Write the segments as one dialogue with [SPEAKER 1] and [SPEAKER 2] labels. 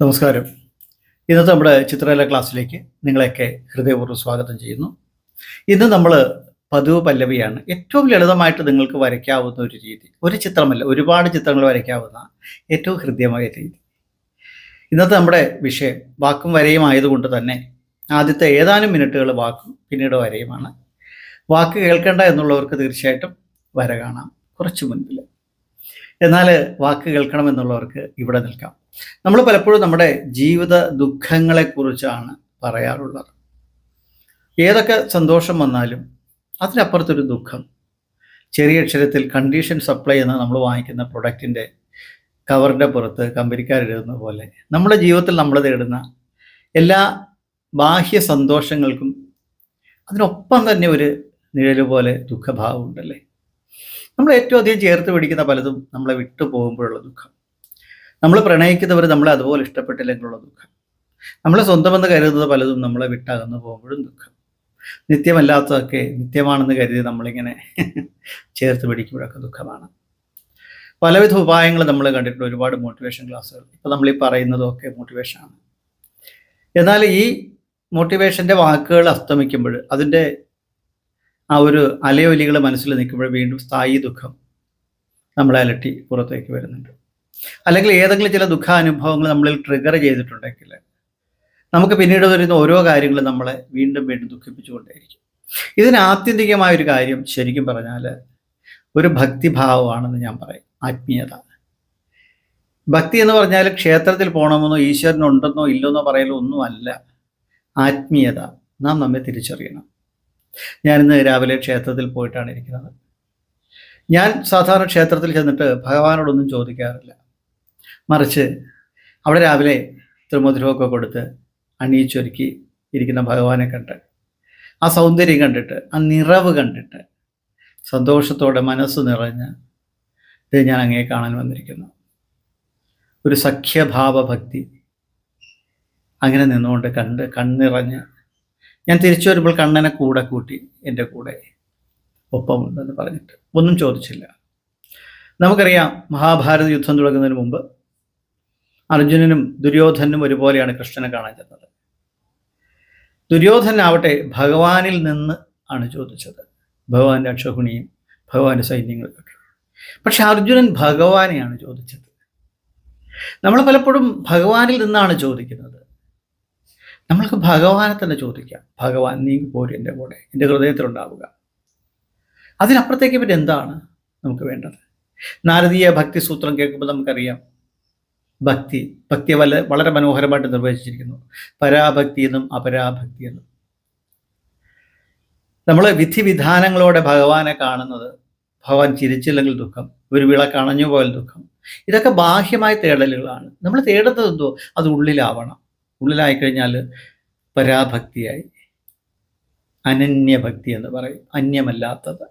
[SPEAKER 1] നമസ്കാരം. ഇന്നത്തെ നമ്മുടെ ചിത്രകല ക്ലാസ്സിലേക്ക് നിങ്ങളെയൊക്കെ ഹൃദയപൂർവം സ്വാഗതം ചെയ്യുന്നു. ഇന്ന് നമ്മൾ പതിവ് പല്ലവിയാണ്. ഏറ്റവും ലളിതമായിട്ട് നിങ്ങൾക്ക് വരയ്ക്കാവുന്ന ഒരു രീതി ഒരു ചിത്രമല്ല ഒരുപാട് ചിത്രങ്ങൾ വരയ്ക്കാവുന്ന ഏറ്റവും ഹൃദ്യമായ രീതി. ഇന്നത്തെ നമ്മുടെ വിഷയം വാക്കും വരയും ആയതുകൊണ്ട് തന്നെ ആദ്യത്തെ ഏതാനും മിനിറ്റുകൾ വാക്കും പിന്നീട് വരയുമാണ്. വാക്ക് കേൾക്കേണ്ട എന്നുള്ളവർക്ക് തീർച്ചയായിട്ടും വര കാണാം. കുറച്ച് മുൻപിൽ എന്നാൽ വാക്ക് കേൾക്കണം എന്നുള്ളവർക്ക് ഇവിടെ നിൽക്കാം. നമ്മൾ പലപ്പോഴും നമ്മുടെ ജീവിത ദുഃഖങ്ങളെക്കുറിച്ചാണ് പറയാറുള്ളത്. ഏതൊക്കെ സന്തോഷം വന്നാലും അതിനപ്പുറത്തൊരു ദുഃഖം. ചെറിയ അക്ഷരത്തിൽ കണ്ടീഷൻ സപ്ലൈ എന്ന് നമ്മൾ വാങ്ങിക്കുന്ന പ്രൊഡക്റ്റിന്റെ കവറിന്റെ പുറത്ത് കമ്പനിക്കാരെഴുതുന്ന പോലെ നമ്മുടെ ജീവിതത്തിൽ നമ്മൾ തേടുന്ന എല്ലാ ബാഹ്യ സന്തോഷങ്ങൾക്കും അതിനൊപ്പം തന്നെ ഒരു നിഴൽ പോലെ ദുഃഖഭാവം ഉണ്ടല്ലേ നമ്മൾ ഏറ്റവും അധികം ചേർത്ത് പിടിക്കുന്ന പലതും നമ്മളെ വിട്ടു പോകുമ്പോഴുള്ള ദുഃഖം. നമ്മൾ പ്രണയിക്കുന്നവർ നമ്മളെ അതുപോലെ ഇഷ്ടപ്പെട്ടില്ലെങ്കിലുള്ള ദുഃഖം. നമ്മളെ സ്വന്തമെന്ന് കരുതുന്നത് പലതും നമ്മളെ വിട്ടകന്നു പോകുമ്പോഴും ദുഃഖം. നിത്യമല്ലാത്തതൊക്കെ നിത്യമാണെന്ന് കരുതി നമ്മളിങ്ങനെ ചേർത്ത് പിടിക്കുമ്പോഴൊക്കെ ദുഃഖമാണ്. പലവിധ ഉപായങ്ങൾ നമ്മൾ കണ്ടിട്ടുണ്ട്. ഒരുപാട് മോട്ടിവേഷൻ ക്ലാസ്സുകൾ ഇപ്പോൾ നമ്മൾ ഈ പറയുന്നതൊക്കെ മോട്ടിവേഷനാണ് എന്നാൽ ഈ മോട്ടിവേഷന്റെ വാക്കുകൾ അസ്തമിക്കുമ്പോൾ അതിന്റെ ആ ഒരു അലയൊലികൾ മനസ്സിൽ നിൽക്കുമ്പോൾ വീണ്ടും സ്ഥായി ദുഃഖം നമ്മളെ അലട്ടി പുറത്തേക്ക് വരുന്നുണ്ട്. അല്ലെങ്കിൽ ഏതെങ്കിലും ചില ദുഃഖാനുഭവങ്ങൾ നമ്മളിൽ ട്രിഗർ ചെയ്തിട്ടുണ്ടെങ്കിൽ നമുക്ക് പിന്നീട് വരുന്ന ഓരോ കാര്യങ്ങളും നമ്മളെ വീണ്ടും വീണ്ടും ദുഃഖിപ്പിച്ചുകൊണ്ടേയിരിക്കും. ഇതിന് ആത്യന്തികമായ ഒരു കാര്യം ശരിക്കും പറഞ്ഞാൽ ഒരു ഭക്തിഭാവമാണെന്ന് ഞാൻ പറയും. ആത്മീയത. ഭക്തി എന്ന് പറഞ്ഞാൽ ക്ഷേത്രത്തിൽ പോകണമെന്നോ ഈശ്വരനുണ്ടെന്നോ ഇല്ലെന്നോ പറയലോ ഒന്നുമല്ല ആത്മീയത. നാം നമ്മെ തിരിച്ചറിയണം. ഞാനിന്ന് രാവിലെ ക്ഷേത്രത്തിൽ പോയിട്ടാണ് ഇരിക്കുന്നത്. ഞാൻ സാധാരണ ക്ഷേത്രത്തിൽ ചെന്നിട്ട് ഭഗവാനോടൊന്നും ചോദിക്കാറില്ല. മറിച്ച് അവിടെ രാവിലെ ത്രിമധുരമൊക്കെ കൊടുത്ത് അണിയിച്ചൊരുക്കി ഇരിക്കുന്ന ഭഗവാനെ കണ്ട് ആ സൗന്ദര്യം കണ്ടിട്ട് ആ നിറവ് കണ്ടിട്ട് സന്തോഷത്തോടെ മനസ്സ് നിറഞ്ഞ് ഇത് ഞാൻ അങ്ങേ കാണാൻ വന്നിരിക്കുന്നു. ഒരു സഖ്യഭാവഭക്തി അങ്ങനെ നിന്നുകൊണ്ട് കണ്ട് കണ്ണിറഞ്ഞ് ഞാൻ തിരിച്ചു വരുമ്പോൾ കണ്ണനെ കൂടെ കൂട്ടി എന്റെ കൂടെ ഒപ്പമുണ്ടെന്ന് പറഞ്ഞിട്ട് ഒന്നും ചോദിച്ചില്ല. നമുക്കറിയാം മഹാഭാരത യുദ്ധം തുടങ്ങുന്നതിന് മുമ്പ് അർജുനനും ദുര്യോധനും ഒരുപോലെയാണ് കൃഷ്ണനെ കാണാൻ ചെന്നത്. ദുര്യോധനാവട്ടെ ഭഗവാനിൽ നിന്ന് ആണ് ചോദിച്ചത്. ഭഗവാന്റെ അക്ഷഗുണിയും ഭഗവാന്റെ സൈന്യങ്ങൾക്കൊക്കെ പക്ഷെ അർജുനൻ ഭഗവാനെയാണ് ചോദിച്ചത്. നമ്മൾ പലപ്പോഴും ഭഗവാനിൽ നിന്നാണ് ചോദിക്കുന്നത്. നമ്മൾക്ക് ഭഗവാനെ തന്നെ ചോദിക്കാം. ഭഗവാൻ നീ പോരും എന്റെ കൂടെ. എന്റെ ഹൃദയത്തിലുണ്ടാവുക. അതിനപ്പുറത്തേക്ക് പിന്നെ എന്താണ് നമുക്ക് വേണ്ടത്? നാരദീയ ഭക്തി സൂത്രം കേൾക്കുമ്പോൾ നമുക്കറിയാം. ഭക്തി ഭക്തിയെ വല്ല വളരെ മനോഹരമായിട്ട് നിർവചിച്ചിരിക്കുന്നു. പരാഭക്തി എന്നും അപരാഭക്തി എന്നും. നമ്മൾ വിധിവിധാനങ്ങളോടെ ഭഗവാനെ കാണുന്നത് ഭഗവാൻ ചിരിച്ചില്ലെങ്കിൽ ദുഃഖം ഒരു വിള അണഞ്ഞു പോയാൽ ദുഃഖം. ഇതൊക്കെ ബാഹ്യമായ തേടലുകളാണ്. നമ്മൾ തേടുന്നത് എന്തോ? അത് ഉള്ളിലാവണം. ഉള്ളിലായി കഴിഞ്ഞാൽ പരാഭക്തിയായി. അനന്യഭക്തി എന്ന് പറയും. അന്യമല്ലാത്തത്.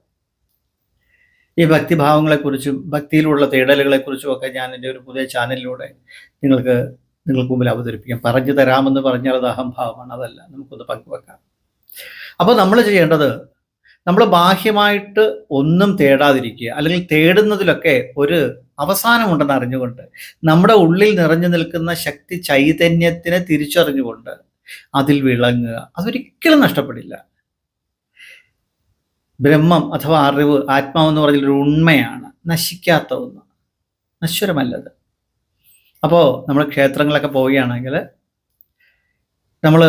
[SPEAKER 1] ഈ ഭക്തിഭാവങ്ങളെക്കുറിച്ചും ഭക്തിയിലുള്ള തേടലുകളെക്കുറിച്ചും ഒക്കെ ഞാൻ എന്റെ ഒരു പുതിയ ചാനലിലൂടെ നിങ്ങൾക്ക് നിങ്ങൾക്ക് മുമ്പിൽ അവതരിപ്പിക്കാം. പറഞ്ഞു തരാമെന്ന് പറഞ്ഞാൽ അത് അഹംഭാവമാണ്. അതല്ല. നമുക്കൊന്ന് പങ്കുവെക്കാം. അപ്പോൾ നമ്മൾ ചെയ്യേണ്ടത് നമ്മൾ ബാഹ്യമായിട്ട് ഒന്നും തേടാതിരിക്കുക അല്ലെങ്കിൽ തേടുന്നതിലൊക്കെ ഒരു അവസാനമുണ്ടെന്ന് അറിഞ്ഞുകൊണ്ട് നമ്മുടെ ഉള്ളിൽ നിറഞ്ഞു നിൽക്കുന്ന ശക്തി ചൈതന്യത്തിനെ തിരിച്ചറിഞ്ഞുകൊണ്ട് അതിൽ വിളങ്ങുക. അതൊരിക്കലും നഷ്ടപ്പെടില്ല. ബ്രഹ്മം അഥവാ അറിവ് ആത്മാവെന്ന് പറഞ്ഞൊരു ഉണ്മയാണ്. നശിക്കാത്ത ഒന്ന്. നശ്വരമല്ലത്. അപ്പോൾ നമ്മൾ ക്ഷേത്രങ്ങളൊക്കെ പോവുകയാണെങ്കിൽ നമ്മൾ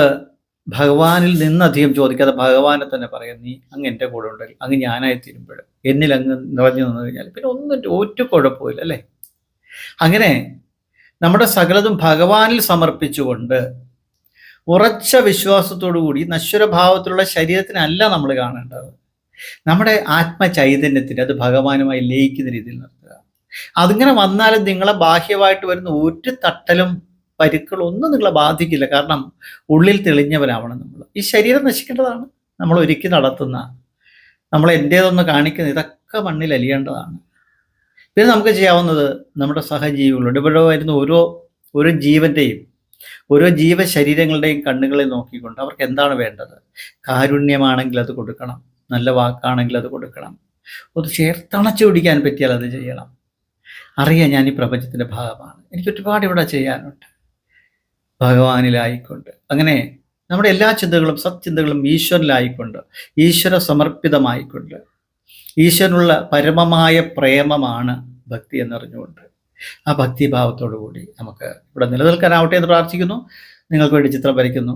[SPEAKER 1] ഭഗവാനിൽ നിന്ന് നിന്നധികം ചോദിക്കാതെ ഭഗവാനെ തന്നെ പറയാം നീ അങ്ങ് എന്റെ കൂടെ ഉണ്ടെങ്കിൽ അങ്ങ് ഞാനായി തീരുമ്പോൾ എന്നിൽ അങ്ങ് നിറഞ്ഞു നിന്ന് കഴിഞ്ഞാൽ പിന്നെ ഒന്നും ഒറ്റ കുഴപ്പമില്ല അല്ലേ? അങ്ങനെ നമ്മുടെ സകലതും ഭഗവാനിൽ സമർപ്പിച്ചുകൊണ്ട് ഉറച്ച വിശ്വാസത്തോടു കൂടി നശ്വരഭാവത്തിലുള്ള ശരീരത്തിനല്ല നമ്മൾ കാണേണ്ടത്. നമ്മുടെ ആത്മചൈതന്യത്തിന് അത് ഭഗവാനുമായി ലയിക്കുന്ന രീതിയിൽ നിർത്തുക അതിങ്ങനെ വന്നാലും നിങ്ങളെ ബാഹ്യമായിട്ട് വരുന്ന ഒരു തട്ടലും പരുക്കളൊന്നും നിങ്ങളെ ബാധിക്കില്ല. കാരണം ഉള്ളിൽ തെളിഞ്ഞവരാവണം നമ്മൾ. ഈ ശരീരം നശിക്കേണ്ടതാണ്. നമ്മൾ ഒരുക്കി നടത്തുന്ന നമ്മൾ എന്റേതൊന്ന് കാണിക്കുന്ന ഇതൊക്കെ മണ്ണിൽ അലിയേണ്ടതാണ്. പിന്നെ നമുക്ക് ചെയ്യാവുന്നത് നമ്മുടെ സഹജീവികളുണ്ട് ഇവിടെ വരുന്ന ഓരോ ഓരോ ജീവന്റെയും ഓരോ ജീവശരീരങ്ങളുടെയും കണ്ണുകളെ നോക്കിക്കൊണ്ട് അവർക്ക് എന്താണ് വേണ്ടത്? കാരുണ്യമാണെങ്കിൽ അത് കൊടുക്കണം. നല്ല വാക്കാണെങ്കിൽ അത് കൊടുക്കണം. ഒന്ന് ചേർത്തണച്ചു പിടിക്കാൻ പറ്റിയാൽ അത് ചെയ്യണം. അറിയാം ഞാൻ ഈ പ്രപഞ്ചത്തിന്റെ ഭാഗമാണ്. എനിക്ക് ഒരുപാട് ഇവിടെ ചെയ്യാനുണ്ട്. ഭഗവാനിലായിക്കൊണ്ട്. അങ്ങനെ നമ്മുടെ എല്ലാ ചിന്തകളും സത്ചിന്തകളും ഈശ്വരനിലായിക്കൊണ്ട് ഈശ്വര സമർപ്പിതമായിക്കൊണ്ട് ഈശ്വരനുള്ള പരമമായ പ്രേമമാണ് ഭക്തി എന്നറിഞ്ഞുകൊണ്ട് ആ ഭക്തിഭാവത്തോടു കൂടി നമുക്ക് ഇവിടെ നിലനിൽക്കാനാവട്ടെ എന്ന് പ്രാർത്ഥിക്കുന്നു. നിങ്ങൾക്ക് വേണ്ടി ചിത്രം വരയ്ക്കുന്നു.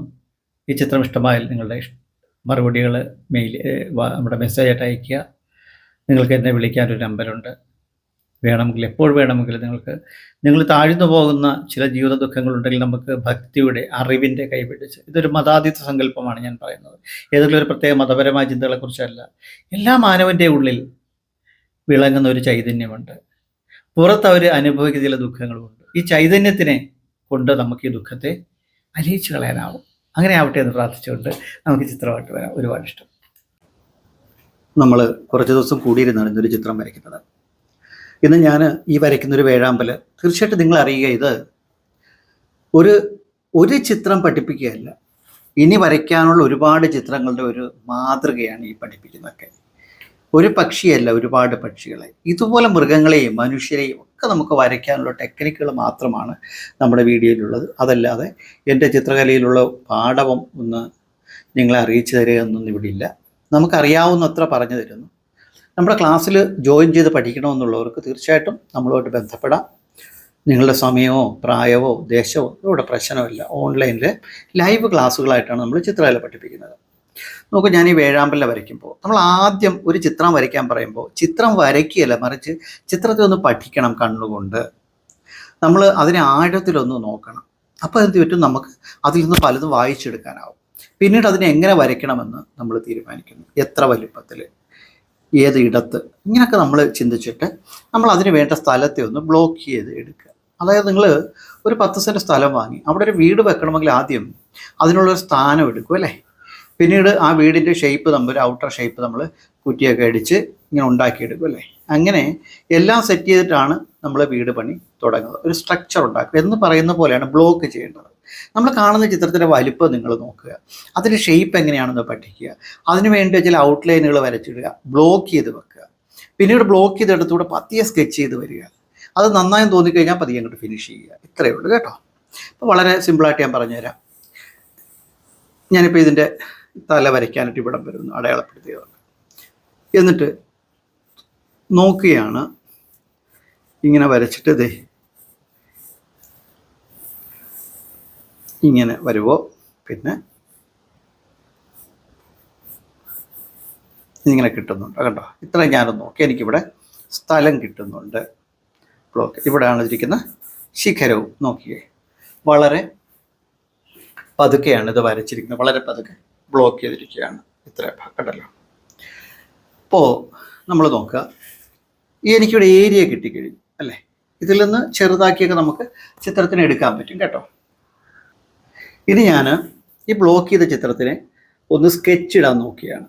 [SPEAKER 1] ഈ ചിത്രം ഇഷ്ടമായാൽ നിങ്ങളുടെ മറുപടികൾ മെയിൽ നമ്മുടെ മെസ്സേജായിട്ട് അയയ്ക്കുക. നിങ്ങൾക്ക് എന്നെ വിളിക്കാനൊരു നമ്പറുണ്ട്. വേണമെങ്കിൽ എപ്പോൾ വേണമെങ്കിലും നിങ്ങൾക്ക് നിങ്ങൾ താഴ്ന്നു പോകുന്ന ചില ജീവിത ദുഃഖങ്ങളുണ്ടെങ്കിൽ നമുക്ക് ഭക്തിയുടെ അറിവിന്റെ കൈപിടിച്ച് ഇതൊരു മതാതീത സങ്കല്പമാണ് ഞാൻ പറയുന്നത്. ഏതെങ്കിലും ഒരു പ്രത്യേക മതപരമായ ചിന്തകളെക്കുറിച്ചല്ല എല്ലാ മാനവന്റെ ഉള്ളിൽ വിളങ്ങുന്ന ഒരു ചൈതന്യമുണ്ട്. പുറത്ത് അവർ അനുഭവിക്കുന്ന ചില ദുഃഖങ്ങളുമുണ്ട്. ഈ ചൈതന്യത്തിനെ കൊണ്ട് നമുക്ക് ഈ ദുഃഖത്തെ അലിയിച്ചു കളയാനാവും. അങ്ങനെ ആവട്ടെ എന്ന് പ്രാർത്ഥിച്ചുകൊണ്ട് നമുക്ക് ചിത്രമായിട്ട് വരാം. ഒരുപാട് ഇഷ്ടം. നമ്മൾ കുറച്ച് ദിവസം കൂടിയിരുന്നാണ് ഇന്നൊരു ചിത്രം വരയ്ക്കുന്നത്. ഇന്ന് ഞാൻ ഈ വരയ്ക്കുന്നൊരു വേഴാമ്പൽ തീർച്ചയായിട്ടും നിങ്ങൾ അറിയുക ഇത് ഒരു ഒരു ചിത്രം പഠിപ്പിക്കുകയല്ല. ഇനി വരയ്ക്കാനുള്ള ഒരുപാട് ചിത്രങ്ങളുടെ ഒരു മാതൃകയാണ് ഈ പഠിപ്പിക്കുന്നതൊക്കെ. ഒരു പക്ഷിയല്ല ഒരുപാട് പക്ഷികളെ. ഇതുപോലെ മൃഗങ്ങളെയും മനുഷ്യരെയും ഒക്കെ നമുക്ക് വരയ്ക്കാനുള്ള ടെക്നിക്കുകൾ മാത്രമാണ് നമ്മുടെ വീഡിയോയിലുള്ളത്. അതല്ലാതെ എന്റെ ചിത്രകലയിലുള്ള പാഠവും ഒന്ന് നിങ്ങളെ അറിയിച്ചു തരിക എന്നൊന്നും ഇവിടെ ഇല്ല. നമുക്കറിയാവുന്നത്ര പറഞ്ഞു തരുന്നു. നമ്മുടെ ക്ലാസ്സിൽ ജോയിൻ ചെയ്ത് പഠിക്കണമെന്നുള്ളവർക്ക് തീർച്ചയായിട്ടും നമ്മളുമായിട്ട് ബന്ധപ്പെടാം. നിങ്ങളുടെ സമയമോ പ്രായമോ ദേശമോ ഇവിടെ പ്രശ്നമില്ല. ഓൺലൈനിൽ ലൈവ് ക്ലാസ്സുകളായിട്ടാണ് നമ്മൾ ചിത്രകല പഠിപ്പിക്കുന്നത്. നോക്കൂ ഞാൻ ഈ വേഴാമ്പല വരയ്ക്കുമ്പോൾ നമ്മൾ ആദ്യം ഒരു ചിത്രം വരയ്ക്കാൻ പറയുമ്പോൾ ചിത്രം വരയ്ക്കുകയല്ല മറിച്ച് ചിത്രത്തെ ഒന്ന് പഠിക്കണം കണ്ണുകൊണ്ട്. നമ്മൾ അതിനെ ആഴത്തിലൊന്ന് നോക്കണം. അപ്പോൾ എന്ത് പറ്റും? നമുക്ക് അതിൽ നിന്ന് പലതും വായിച്ചെടുക്കാനാവും. പിന്നീട് അതിനെ എങ്ങനെ വരയ്ക്കണമെന്ന് നമ്മൾ തീരുമാനിക്കുന്നു. എത്ര വലിപ്പത്തിൽ? ഏത് ഇടത്ത് ഇങ്ങനെയൊക്കെ നമ്മൾ ചിന്തിച്ചിട്ട് നമ്മൾ അതിന് വേണ്ട സ്ഥലത്തെ ഒന്ന് ബ്ലോക്ക് ചെയ്ത് എടുക്കുക. അതായത് നിങ്ങൾ ഒരു പത്ത് സെന്റ് സ്ഥലം വാങ്ങി അവിടെ ഒരു വീട് വെക്കണമെങ്കിൽ ആദ്യം അതിനുള്ളൊരു സ്ഥാനം എടുക്കും അല്ലേ? പിന്നീട് ആ വീടിന്റെ ഷേപ്പ് നമ്മൾ ഒരു ഔട്ടർ ഷേപ്പ് നമ്മൾ കുറ്റിയൊക്കെ അടിച്ച് ഇങ്ങനെ ഉണ്ടാക്കിയെടുക്കും അല്ലേ? അങ്ങനെ എല്ലാം സെറ്റ് ചെയ്തിട്ടാണ് നമ്മൾ വീട് പണി തുടങ്ങുന്നത്. ഒരു സ്ട്രക്ചർ ഉണ്ടാക്കുക എന്ന് പറയുന്ന പോലെയാണ് ബ്ലോക്ക് ചെയ്യേണ്ടത്. നമ്മൾ കാണുന്ന ചിത്രത്തിന്റെ വലിപ്പം നിങ്ങൾ നോക്കുക. അതിന്റെ ഷേപ്പ് എങ്ങനെയാണെന്ന് പഠിക്കുക. അതിന് വേണ്ടി ചില ഔട്ട്ലൈനുകൾ വരച്ചിടുക. ബ്ലോക്ക് ചെയ്ത് വെക്കുക. പിന്നീട് ബ്ലോക്ക് ചെയ്തെടുത്തുകൂടെ പതിയെ സ്കെച്ച് ചെയ്ത് വരിക. അത് നന്നായി തോന്നിക്കഴിഞ്ഞാൽ പതിയെ അങ്ങോട്ട് ഫിനിഷ് ചെയ്യുക. ഇത്രയേ ഉള്ളൂ കേട്ടോ. അപ്പോൾ വളരെ സിമ്പിളായിട്ട് ഞാൻ പറഞ്ഞുതരാം. ഞാനിപ്പോൾ ഇതിന്റെ തല വരയ്ക്കാനായിട്ട് ഇവിടം വരുന്നു അടയാളപ്പെടുത്തിയതാണ്. എന്നിട്ട് നോക്കുകയാണ്. ഇങ്ങനെ വരച്ചിട്ട് ദേ ഇങ്ങനെ വരുമോ പിന്നെ ഇങ്ങനെ കിട്ടുന്നുണ്ട് കണ്ടോ? ഇത്ര ഞാനൊന്ന് നോക്കി. എനിക്കിവിടെ സ്ഥലം കിട്ടുന്നുണ്ട്. ബ്ലോക്ക് ഇവിടെയാണ് ഇരിക്കുന്ന ശിഖരവും. നോക്കിയേ. വളരെ പതുക്കെയാണ് ഇത് വരച്ചിരിക്കുന്നത്. വളരെ പതുക്കെ ബ്ലോക്ക് ചെയ്തിരിക്കുകയാണ് ഇത്ര കണ്ടല്ലോ? അപ്പോൾ നമ്മൾ നോക്കുക. എനിക്കിവിടെ ഏരിയ കിട്ടിക്കഴിഞ്ഞു അല്ലേ? ഇതിൽ നിന്ന് ചെറുതാക്കിയൊക്കെ നമുക്ക് ചിത്രത്തിന് എടുക്കാൻ പറ്റും കേട്ടോ. ഇനി ഞാൻ ഈ ബ്ലോക്ക് ചെയ്ത ചിത്രത്തിന് ഒന്ന് സ്കെച്ച് ഇടാൻ നോക്കിയാണ്.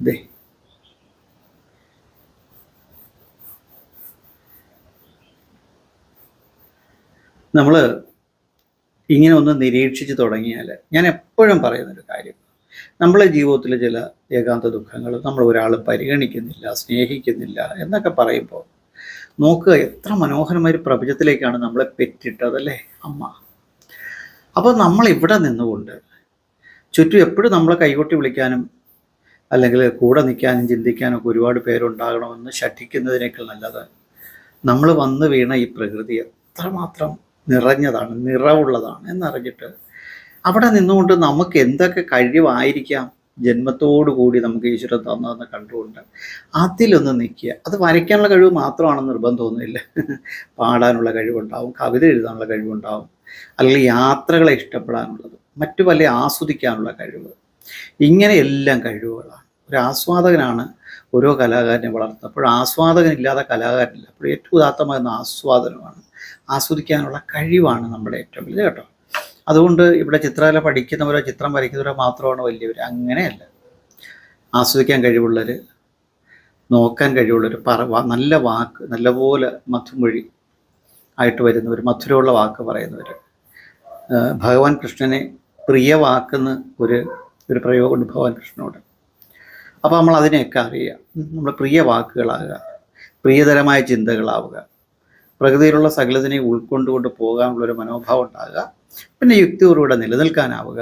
[SPEAKER 1] ഇതേ നമ്മൾ ഇങ്ങനെ ഒന്ന് നിരീക്ഷിച്ച് തുടങ്ങിയാൽ ഞാൻ എപ്പോഴും പറയുന്നൊരു കാര്യം. നമ്മളെ ജീവിതത്തിലെ ചില ഏകാന്ത ദുഃഖങ്ങൾ നമ്മൾ ഒരാൾ പരിഗണിക്കുന്നില്ല സ്നേഹിക്കുന്നില്ല എന്നൊക്കെ പറയുമ്പോൾ നോക്കുക എത്ര മനോഹരമായ ഒരു പ്രപഞ്ചത്തിലേക്കാണ് നമ്മളെ പെറ്റിട്ടതല്ലേ? അമ്മ. അപ്പോൾ നമ്മൾ ഇവിടെ നിന്നുകൊണ്ട് ചുറ്റും എപ്പോഴും നമ്മളെ കൈകൊട്ടി വിളിക്കാനും അല്ലെങ്കിൽ കൂടെ നിൽക്കാനും ചിന്തിക്കാനും ഒക്കെ ഒരുപാട് പേരുണ്ടാകണമെന്ന് ശഠിക്കുന്നതിനേക്കാൾ നല്ലത് നമ്മൾ വന്ന് വീണ ഈ പ്രകൃതി എത്രമാത്രം നിറഞ്ഞതാണ് നിറവുള്ളതാണ് എന്നറിഞ്ഞിട്ട് അവിടെ നിന്നുകൊണ്ട് നമുക്ക് എന്തൊക്കെ കഴിവായിരിക്കാം ജന്മത്തോടു കൂടി നമുക്ക് ഈശ്വരൻ തന്നതെന്ന് കണ്ടുകൊണ്ട് അതിലൊന്ന് നിൽക്കുക. അത് വരയ്ക്കാനുള്ള കഴിവ് മാത്രമാണെന്ന് നിർബന്ധമൊന്നുമില്ല. പാടാനുള്ള കഴിവുണ്ടാവും കവിത എഴുതാനുള്ള കഴിവുണ്ടാവും. അല്ലെങ്കിൽ യാത്രകളെ ഇഷ്ടപ്പെടാനുള്ളത് മറ്റു പല ആസ്വദിക്കാനുള്ള കഴിവ്. ഇങ്ങനെ എല്ലാം കഴിവുകളാണ്. ഒരു ആസ്വാദകനാണ് ഓരോ കലാകാരനെ വളർത്തുന്നത്. അപ്പോൾ ആസ്വാദകനില്ലാതെ കലാകാരനില്ല. അപ്പോൾ ഏറ്റവും ഉദാത്തമാകുന്ന ആസ്വാദനമാണ് ആസ്വദിക്കാനുള്ള കഴിവാണ് നമ്മുടെ ഏറ്റവും വലിയ കേട്ടോ അതുകൊണ്ട് ഇവിടെ ചിത്രകല പഠിക്കുന്നവരോ ചിത്രം വരയ്ക്കുന്നവരോ മാത്രമാണ് വലിയവർ. അങ്ങനെയല്ല. ആസ്വദിക്കാൻ കഴിവുള്ളവർ നോക്കാൻ കഴിവുള്ളവർ പറ നല്ല വാക്ക് നല്ലപോലെ മധുമൊഴി ആയിട്ട് വരുന്നവർ മധുരമുള്ള വാക്ക് പറയുന്നവർ ഭഗവാൻ കൃഷ്ണനെ പ്രിയ വാക്കെന്ന് ഒരു ഒരു പ്രയോഗമുണ്ട് ഭഗവാൻ കൃഷ്ണനോട്. അപ്പോൾ നമ്മൾ അതിനെയൊക്കെ അറിയുക. നമ്മൾ പ്രിയ വാക്കുകളാകുക പ്രിയതരമായ ചിന്തകളാവുക പ്രകൃതിയിലുള്ള സകലതിനെ ഉൾക്കൊണ്ടുകൊണ്ട് പോകാനുള്ളൊരു മനോഭാവം ഉണ്ടാകുക പിന്നെ യുക്തിയോടുകൂടെ നിലനിൽക്കാനാവുക.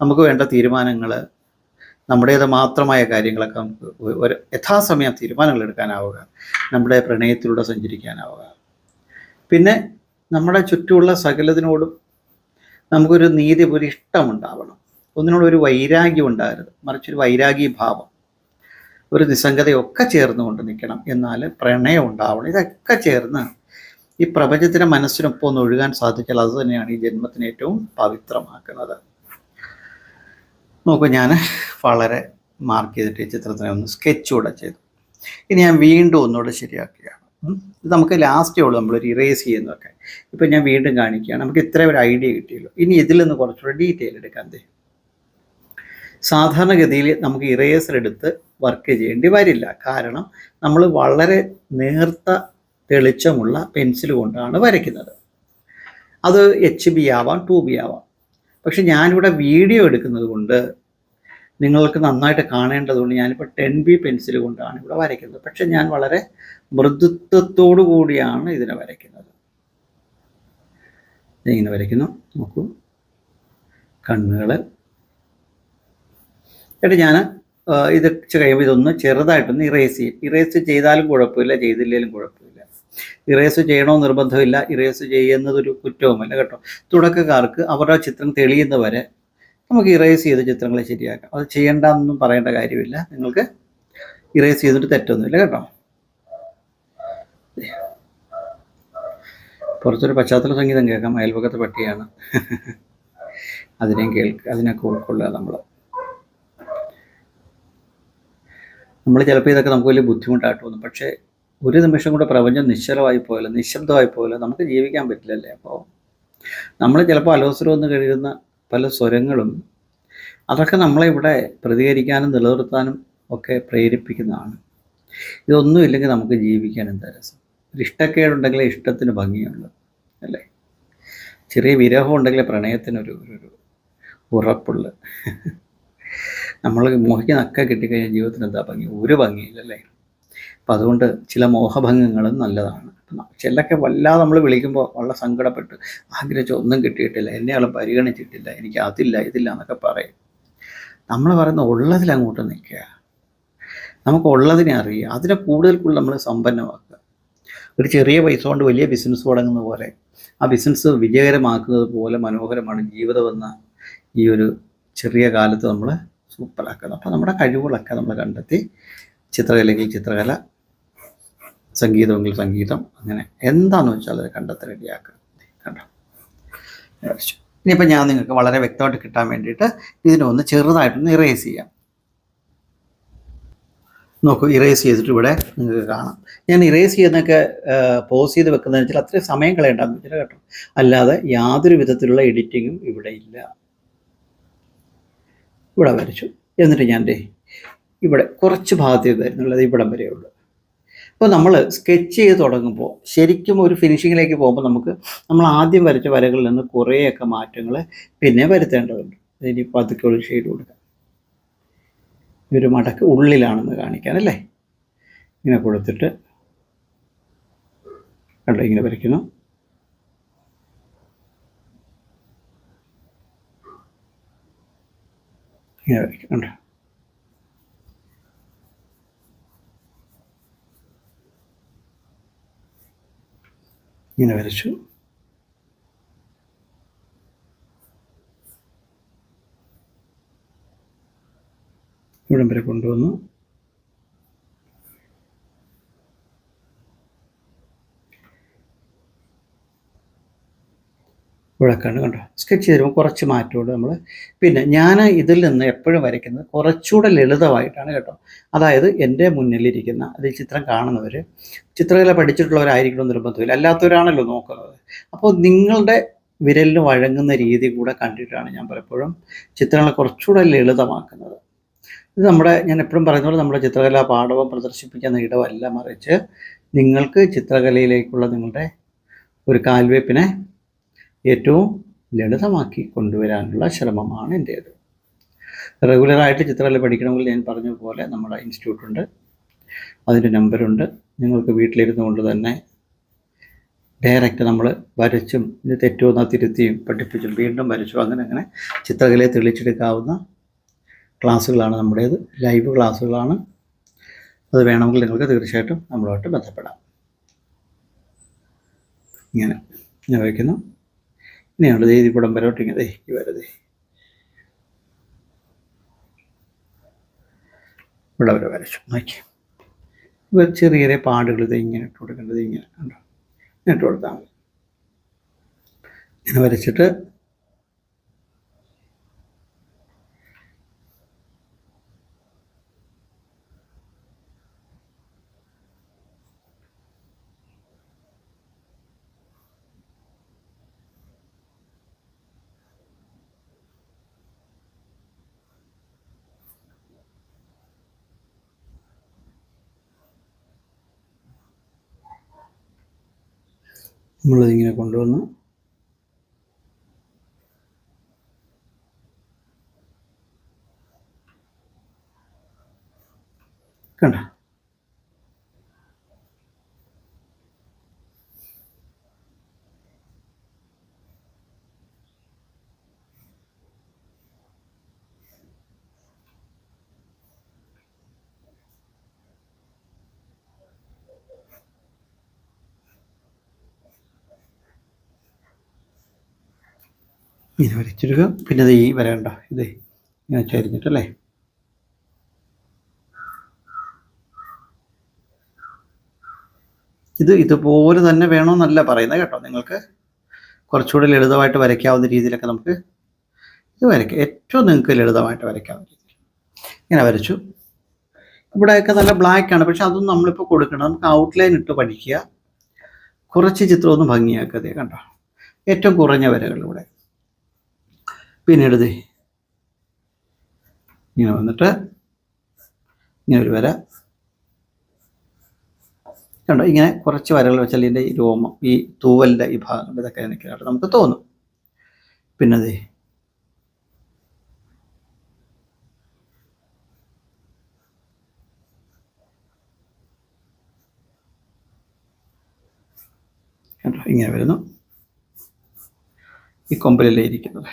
[SPEAKER 1] നമുക്ക് വേണ്ട തീരുമാനങ്ങൾ നമ്മുടേത് മാത്രമായ കാര്യങ്ങളൊക്കെ നമുക്ക് ഒരു യഥാസമയം തീരുമാനങ്ങൾ എടുക്കാനാവുക നമ്മുടെ പ്രണയത്തിലൂടെ സഞ്ചരിക്കാനാവുക. പിന്നെ നമ്മുടെ ചുറ്റുമുള്ള സകലതിനോടും നമുക്കൊരു നീതി ഒരു ഇഷ്ടമുണ്ടാവണം ഒന്നിനോട് ഒരു വൈരാഗ്യം ഉണ്ടാകരുത്. മറിച്ചൊരു വൈരാഗി ഭാവം. ഒരു നിസ്സംഗതയൊക്കെ ചേർന്നുകൊണ്ട് നിൽക്കണം. എന്നാൽ പ്രണയം ഉണ്ടാവണം. ഇതൊക്കെ ചേർന്ന് ഈ പ്രപഞ്ചത്തിന്റെ മനസ്സിനൊപ്പം ഒന്ന് ഒഴുകാൻ സാധിച്ചാൽ അത് തന്നെയാണ് ഈ ജന്മത്തിന് ഏറ്റവും പവിത്രമാക്കുന്നത്. നോക്കൂ ഞാൻ വളരെ മാർക്ക് ചെയ്തിട്ട് ഈ ചിത്രത്തിനെ ഒന്ന് സ്കെച്ച് കൂടെ ചെയ്തു. ഇനി ഞാൻ വീണ്ടും ഒന്നുകൂടെ ശരിയാക്കുകയാണ്. ഇത് നമുക്ക് ലാസ്റ്റേ ഉള്ളൂ നമ്മളൊരു ഇറേസ് ചെയ്യുന്നതൊക്കെ. ഇപ്പം ഞാൻ വീണ്ടും കാണിക്കുകയാണ് നമുക്ക് ഇത്ര ഒരു ഐഡിയ കിട്ടിയല്ലോ. ഇനി ഇതിൽ നിന്ന് കുറച്ചുകൂടെ ഡീറ്റെയിൽ എടുക്കാൻ തേ സാധാരണഗതിയിൽ നമുക്ക് ഇറേസർ എടുത്ത് വർക്ക് ചെയ്യേണ്ടി വരില്ല. കാരണം നമ്മൾ വളരെ നേർത്ത തെളിച്ചമുള്ള പെൻസിൽ കൊണ്ടാണ് വരയ്ക്കുന്നത്. അത് എച്ച് ബി ആവാം ടു ബി ആവാം. പക്ഷെ ഞാനിവിടെ വീഡിയോ എടുക്കുന്നത് കൊണ്ട് നിങ്ങൾക്ക് നന്നായിട്ട് കാണേണ്ടതുകൊണ്ട് ഞാനിപ്പോൾ ടെൻ ബി പെൻസിൽ കൊണ്ടാണ് ഇവിടെ വരയ്ക്കുന്നത്. പക്ഷെ ഞാൻ വളരെ മൃദുത്വത്തോടു കൂടിയാണ് ഇതിനെ വരയ്ക്കുന്നത്. ഇങ്ങനെ വരയ്ക്കുന്നു. നോക്കൂ. കണ്ണുകൾ എന്നിട്ട് ഞാൻ ഇത് കഴിയുമ്പോൾ ഇതൊന്ന് ചെറുതായിട്ടൊന്ന് ഇറേസ് ചെയ്യും. ഇറേസ് ചെയ്താലും കുഴപ്പമില്ല ചെയ്തില്ലെങ്കിലും കുഴപ്പമില്ല. ഇറേസ് ചെയ്യണോ നിർബന്ധമില്ല. ഇറേസ് ചെയ്യുന്നതൊരു കുറ്റവുമല്ല കേട്ടോ. തുടക്കക്കാർക്ക് അവരുടെ ചിത്രം തെളിയുന്നവരെ നമുക്ക് ഇറേസ് ചെയ്ത് ചിത്രങ്ങൾ ശരിയാക്കാം. അത് ചെയ്യേണ്ടെന്നൊന്നും പറയേണ്ട കാര്യമില്ല. നിങ്ങൾക്ക് ഇറേസ് ചെയ്തിട്ട് തെറ്റൊന്നുമില്ല കേട്ടോ. പുറത്തൊരു പശ്ചാത്തല സംഗീതം കേൾക്കാം. അയൽപക്കത്തെ പട്ടിയാണ്. അതിനെയും കേൾക്കുക അതിനൊക്കെ ഉൾക്കൊള്ളുക നമ്മൾ നമ്മൾ ചിലപ്പോൾ ഇതൊക്കെ നമുക്ക് വലിയ ബുദ്ധിമുട്ടായിട്ട് തോന്നും പക്ഷേ ഒരു നിമിഷം കൂടെ പ്രപഞ്ചം നിശ്ചലമായി പോയാലോ നിശബ്ദമായി പോയാലോ നമുക്ക് ജീവിക്കാൻ പറ്റില്ലല്ലേ? അപ്പോൾ നമ്മൾ ചിലപ്പോൾ അലോസരം ഒന്ന് കഴിയുന്ന പല സ്വരങ്ങളും അതൊക്കെ നമ്മളെ ഇവിടെ പ്രതികരിക്കാനും നിലനിർത്താനും ഒക്കെ പ്രേരിപ്പിക്കുന്നതാണ്. ഇതൊന്നും ഇല്ലെങ്കിൽ നമുക്ക് ജീവിക്കാൻ എന്താ രസം? ഒരു ഇഷ്ടക്കേടുണ്ടെങ്കിലേ ഇഷ്ടത്തിന് ഭംഗിയുള്ളൂ അല്ലേ? ചെറിയ വിരഹം ഉണ്ടെങ്കിലേ പ്രണയത്തിനൊരു ഒരു ഉറപ്പുള്ളു. നമ്മൾ മോഹിക്കുന്നൊക്കെ കിട്ടിക്കഴിഞ്ഞാൽ ജീവിതത്തിന് എന്താ ഭംഗി? ഒരു ഭംഗിയില്ലല്ലേ അപ്പം അതുകൊണ്ട് ചില മോഹഭംഗങ്ങളും നല്ലതാണ്. ചിലൊക്കെ വല്ലാതെ നമ്മൾ വിളിക്കുമ്പോൾ വളരെ സങ്കടപ്പെട്ട് ആഗ്രഹിച്ച ഒന്നും കിട്ടിയിട്ടില്ല എന്നെ ആൾ പരിഗണിച്ചിട്ടില്ല എനിക്ക് അതില്ല ഇതില്ല എന്നൊക്കെ പറയും. നമ്മൾ പറയുന്ന ഉള്ളതിൽ അങ്ങോട്ട് നിൽക്കുക. നമുക്ക് ഉള്ളതിനെ അറിയുക. അതിനെ കൂടുതൽ കൂടുതൽ നമ്മൾ സമ്പന്നമാക്കുക. ഒരു ചെറിയ പൈസ കൊണ്ട് വലിയ ബിസിനസ് തുടങ്ങുന്ന പോലെ ആ ബിസിനസ് വിജയകരമാക്കുന്നത് പോലെ മനോഹരമാണ് ജീവിതമെന്ന ഈ ഒരു ചെറിയ കാലത്ത് നമ്മൾ സൂപ്പറാക്കുന്നത്. അപ്പോൾ നമ്മുടെ കഴിവുകളൊക്കെ നമ്മൾ കണ്ടെത്തി ചിത്രകലയിൽ ചിത്രകല സംഗീതമെങ്കിൽ സംഗീതം അങ്ങനെ എന്താണെന്ന് വെച്ചാൽ അത് കണ്ടെത്തി റെഡിയാക്കുക കണ്ടോ. ഇനിയിപ്പോൾ ഞാൻ നിങ്ങൾക്ക് വളരെ വ്യക്തമായിട്ട് കിട്ടാൻ വേണ്ടിയിട്ട് ഇതിനെ ഒന്ന് ചെറുതായിട്ടൊന്ന് ഇറേസ് ചെയ്യാം. നോക്കൂ ഇറേസ് ചെയ്തിട്ട് ഇവിടെ നിങ്ങൾക്ക് കാണാം. ഞാൻ ഇറേസ് ചെയ്യുന്നൊക്കെ പോസ് ചെയ്ത് വെക്കുന്നതെന്ന് വെച്ചാൽ അത്രയും സമയം കളയണ്ടെന്ന് വെച്ചാൽ കേട്ടോ. അല്ലാതെ യാതൊരു വിധത്തിലുള്ള എഡിറ്റിങ്ങും ഇവിടെ ഇല്ല. ഇവിടെ വരച്ചു. എന്നിട്ട് ഞാൻ ഇവിടെ കുറച്ച് ഭാഗത്തേ വരുന്നുള്ളത് ഇവിടം വരെ അപ്പോൾ നമ്മൾ സ്കെച്ച് ചെയ്ത് തുടങ്ങുമ്പോൾ ശരിക്കും ഒരു ഫിനിഷിങ്ങിലേക്ക് പോകുമ്പോൾ നമുക്ക് നമ്മൾ ആദ്യം വരച്ച വരകളിൽ നിന്ന് കുറേയൊക്കെ മാറ്റങ്ങൾ പിന്നെ വരുത്തേണ്ടതുണ്ട്. ഇനി പതുക്കെ ഒരു ഷെയ്ഡ് കൊടുക്കാം. ഒരു മടക്ക് ഉള്ളിലാണെന്ന് കാണിക്കാൻ അല്ലേ? ഇങ്ങനെ കൊടുത്തിട്ട് കണ്ടോ ഇങ്ങനെ വരയ്ക്കുന്നു. ഇങ്ങനെ വരയ്ക്കും ഇങ്ങനെ വരച്ചു. ഇവിടം വരെ കൊണ്ടുവന്നു. ഇവിടെ കണ്ട്? സ്കെച്ച് ചെയ്ത് കുറച്ച് മാറ്റമുണ്ട് നമ്മൾ പിന്നെ ഞാൻ ഇതിൽ നിന്ന് എപ്പോഴും വരയ്ക്കുന്നത് കുറച്ചുകൂടെ ലളിതമായിട്ടാണ് കേട്ടോ. അതായത് എന്റെ മുന്നിലിരിക്കുന്ന അത് ഈ ചിത്രം കാണുന്നവർ ചിത്രകല പഠിച്ചിട്ടുള്ളവരായിരിക്കണം നിർബന്ധമില്ല. അല്ലാത്തവരാണല്ലോ നോക്കുന്നത്. അപ്പോൾ നിങ്ങളുടെ വിരലിന് വഴങ്ങുന്ന രീതി കൂടെ കണ്ടിട്ടാണ് ഞാൻ പലപ്പോഴും ചിത്രങ്ങളെ കുറച്ചുകൂടെ ലളിതമാക്കുന്നത്. ഇത് നമ്മുടെ ഞാൻ എപ്പോഴും പറയുന്ന പോലെ നമ്മുടെ ചിത്രകലാ പാഠവും പ്രദർശിപ്പിക്കുന്ന ഇടമല്ല മറിച്ച് നിങ്ങൾക്ക് ചിത്രകലയിലേക്കുള്ള നിങ്ങളുടെ ഒരു കാൽവയ്പ്പിനെ ഏറ്റവും ലളിതമാക്കി കൊണ്ടുവരാനുള്ള ശ്രമമാണ് എന്റേത് റെഗുലറായിട്ട് ചിത്രകല പഠിക്കണമെങ്കിൽ ഞാൻ പറഞ്ഞ പോലെ നമ്മുടെ ഇൻസ്റ്റിറ്റ്യൂട്ടുണ്ട്. അതിന്റെ നമ്പറുണ്ട്. നിങ്ങൾക്ക് വീട്ടിലിരുന്നു കൊണ്ട് തന്നെ ഡയറക്റ്റ് നമ്മൾ വരച്ചും ഇത് തെറ്റുമെന്ന തിരുത്തിയും പഠിപ്പിച്ചും വീണ്ടും വരച്ചും അങ്ങനെ അങ്ങനെ ചിത്രകലയെ തെളിച്ചെടുക്കാവുന്ന ക്ലാസ്സുകളാണ് നമ്മുടേത്. ലൈവ് ക്ലാസ്സുകളാണ്. അത് വേണമെങ്കിൽ നിങ്ങൾക്ക് തീർച്ചയായിട്ടും നമ്മളുമായിട്ട് ബന്ധപ്പെടാം. ഇങ്ങനെ. ഞാൻ വയ്ക്കുന്നു. ഇനിയുള്ളത് ഈ കുടം വരോട്ടിങ്ങനെ ദേ ഈ വരതേ ഇവിടെ വരെ വരച്ചു നോക്കി ഇവർ ചെറിയ ചെറിയ പാടുകൾ ഇത് ഇങ്ങനെ ഇട്ട് കൊടുക്കേണ്ടത് ഇങ്ങനെ കണ്ടോ? ഇങ്ങനെ ഇട്ട് കൊടുത്താൽ മതി. ഇങ്ങനെ വരച്ചിട്ട് നമ്മളിതിങ്ങനെ കൊണ്ടുവന്ന് കണ്ട? ഇങ്ങനെ വരച്ചിടുക. പിന്നെ ഇത് ഈ വരണ്ട ഇത് ഇങ്ങനെ ചരിഞ്ഞിട്ടല്ലേ? ഇത് ഇതുപോലെ തന്നെ വേണമെന്നല്ല പറയുന്നത് കേട്ടോ. നിങ്ങൾക്ക് കുറച്ചുകൂടി ലളിതമായിട്ട് വരയ്ക്കാവുന്ന രീതിയിലൊക്കെ നമുക്ക് ഇത് വരയ്ക്കാം. ഏറ്റവും നിങ്ങൾക്ക് ലളിതമായിട്ട് വരയ്ക്കാവുന്ന രീതിയിൽ. ഇങ്ങനെ വരച്ചു. ഇവിടെയൊക്കെ നല്ല ബ്ലാക്ക് ആണ്. പക്ഷെ അതൊന്നും നമ്മളിപ്പോൾ കൊടുക്കണം നമുക്ക് ഔട്ട്ലൈൻ ഇട്ട് പഠിക്കുക. കുറച്ച് ചിത്രം ഒന്ന് ഭംഗിയാക്കുക കണ്ടോ. ഏറ്റവും കുറഞ്ഞ വരകൾ ഇവിടെ. പിന്നീട് ദേ ഇങ്ങനെ വന്നിട്ട് ഇങ്ങനെ ഒരു വര. കണ്ടോ? ഇങ്ങനെ കുറച്ച് വരകൾ വെച്ചാൽ ഇതിന്റെ ഈ രോമം ഈ തൂവലിന്റെ ഈ ഭാഗം ഇതൊക്കെ നിൽക്കുന്നതായിട്ട് നമുക്ക് തോന്നും. പിന്നെ ദേ കണ്ടോ? ഇങ്ങനെ വരുന്നു. ഈ കൊമ്പലിലേ ഇരിക്കുന്നത്.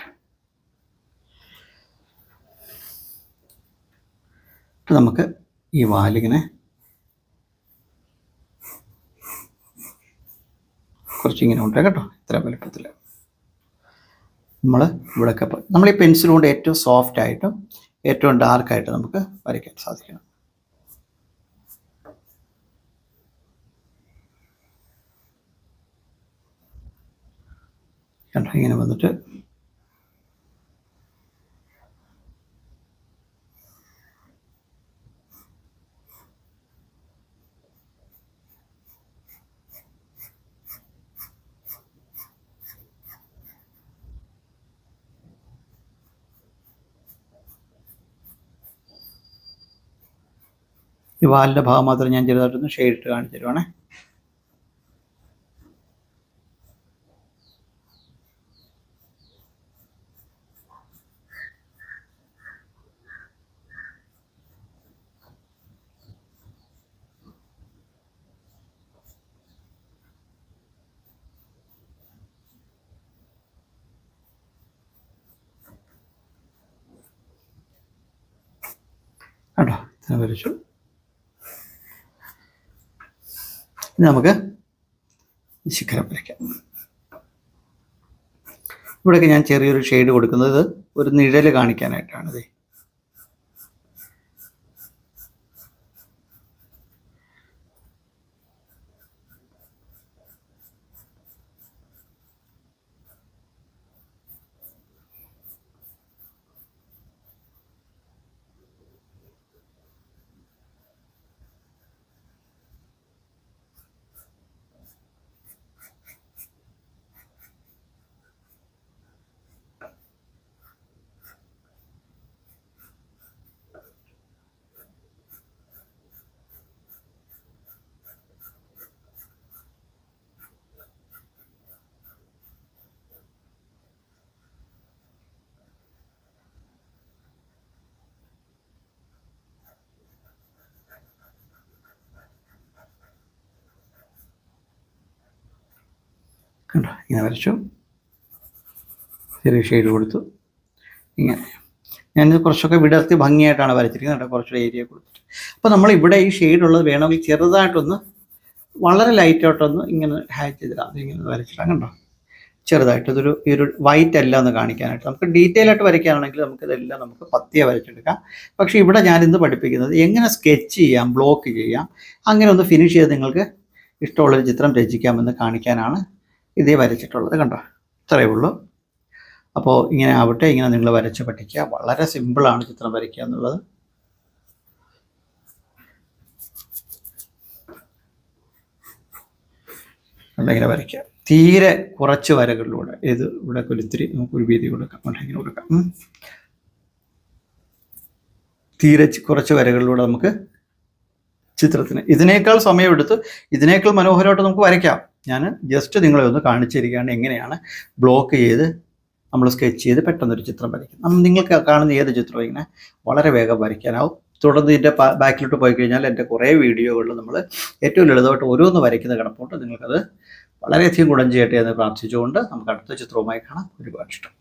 [SPEAKER 1] നമുക്ക് ഈ വാലിങ്ങനെ കുറച്ചിങ്ങനെ ഉണ്ട് കേട്ടോ. ഇത്ര വലുപ്പത്തിൽ നമ്മൾ ഇവിടെയൊക്കെ നമ്മൾ ഈ പെൻസിൽ കൊണ്ട് ഏറ്റവും സോഫ്റ്റ് ആയിട്ടും ഏറ്റവും ഡാർക്കായിട്ട് നമുക്ക് വരയ്ക്കാൻ സാധിക്കണം കണ്ടോ? ഇങ്ങനെ വന്നിട്ട് ഈ വാലിന്റെ ഭാഗം മാത്രം ഞാൻ ചെറുതായിട്ടൊന്ന് ഷെയ്ഡ് ഇട്ട് കാണിച്ചു തരുവാണേ. കണ്ടോ? വരച്ചു. ഇനി നമുക്ക് ശിഖരം വരയ്ക്കാം. ഇവിടെയൊക്കെ ഞാൻ ചെറിയൊരു ഷെയ്ഡ് കൊടുക്കുന്നത് ഒരു നിഴൽ കാണിക്കാനായിട്ടാണ് ഇത് കണ്ടോ? ഇങ്ങനെ വരച്ചു. ചെറിയ ഷെയ്ഡ് കൊടുത്തു. ഇങ്ങനെ. ഞാനിത് കുറച്ചൊക്കെ വിടർത്തി ഭംഗിയായിട്ടാണ് വരച്ചിരിക്കുന്നത് കേട്ടോ കുറച്ചുകൂടെ ഏരിയ കൊടുത്തിട്ട്. അപ്പോൾ നമ്മൾ ഇവിടെ ഈ ഷെയ്ഡ് ഉള്ളത് വേണമെങ്കിൽ ചെറുതായിട്ടൊന്ന് വളരെ ലൈറ്റായിട്ടൊന്ന് ഇങ്ങനെ ഹാച്ച് ചെയ്തിടാം. അതിങ്ങനെ വരച്ചിടാം കണ്ടോ? ചെറുതായിട്ട് ഇതൊരു ഈ ഒരു വൈറ്റ് അല്ല എന്ന് കാണിക്കാനായിട്ട്. നമുക്ക് ഡീറ്റെയിൽ ആയിട്ട് വരയ്ക്കാനാണെങ്കിൽ നമുക്ക് ഇതെല്ലാം നമുക്ക് പത്തിയ വരച്ചെടുക്കാം. പക്ഷേ ഇവിടെ ഞാൻ ഇന്ന് പഠിപ്പിക്കുന്നത് എങ്ങനെ സ്കെച്ച് ചെയ്യാം ബ്ലോക്ക് ചെയ്യാം അങ്ങനെ ഒന്ന് ഫിനിഷ് ചെയ്ത് നിങ്ങൾക്ക് ഇഷ്ടമുള്ളൊരു ചിത്രം രചിക്കാമെന്ന് കാണിക്കാനാണ് ഇതേ വരച്ചിട്ടുള്ളത് കണ്ടോ? ഇത്രയേ ഉള്ളൂ. അപ്പോൾ ഇങ്ങനെ ആവട്ടെ ഇങ്ങനെ നിങ്ങൾ വരച്ച് പഠിക്കുക. വളരെ സിമ്പിളാണ് ചിത്രം വരയ്ക്കുക എന്നുള്ളത്. ഇങ്ങനെ വരയ്ക്കുക. തീരെ കുറച്ച് വരകളിലൂടെ. ഇത് ഇവിടെ നമുക്ക് ഒരു വീതി കൊടുക്കാം. ഇങ്ങനെ കൊടുക്കാം. തീരെ കുറച്ച് വരകളിലൂടെ നമുക്ക് ചിത്രത്തിന് ഇതിനേക്കാൾ സമയമെടുത്ത് ഇതിനേക്കാൾ മനോഹരമായിട്ട് നമുക്ക് വരയ്ക്കാം. ഞാൻ ജസ്റ്റ് നിങ്ങളെ ഒന്ന് കാണിച്ചിരിക്കുകയാണ് എങ്ങനെയാണ് ബ്ലോക്ക് ചെയ്ത് നമ്മൾ സ്കെച്ച് ചെയ്ത് പെട്ടെന്നൊരു ചിത്രം വരയ്ക്കും നിങ്ങൾക്ക് കാണുന്ന ഏത് ചിത്രം ഇങ്ങനെ വളരെ വേഗം വരയ്ക്കാനാവും. തുടർന്ന് ഇതിന്റെ ബാക്കിലോട്ട് പോയി കഴിഞ്ഞാൽ എന്റെ കുറേ വീഡിയോകളിൽ നമ്മൾ ഏറ്റവും ലളിതമായിട്ട് ഓരോന്ന് വരയ്ക്കുന്ന കിടപ്പുണ്ട്. നിങ്ങൾക്കത് വളരെയധികം ഗുണം ചെയ്യട്ടെ എന്ന് പ്രാർത്ഥിച്ചുകൊണ്ട് നമുക്ക് അടുത്ത ചിത്രവുമായി കാണാം. ഒരുപാട് ഇഷ്ടം.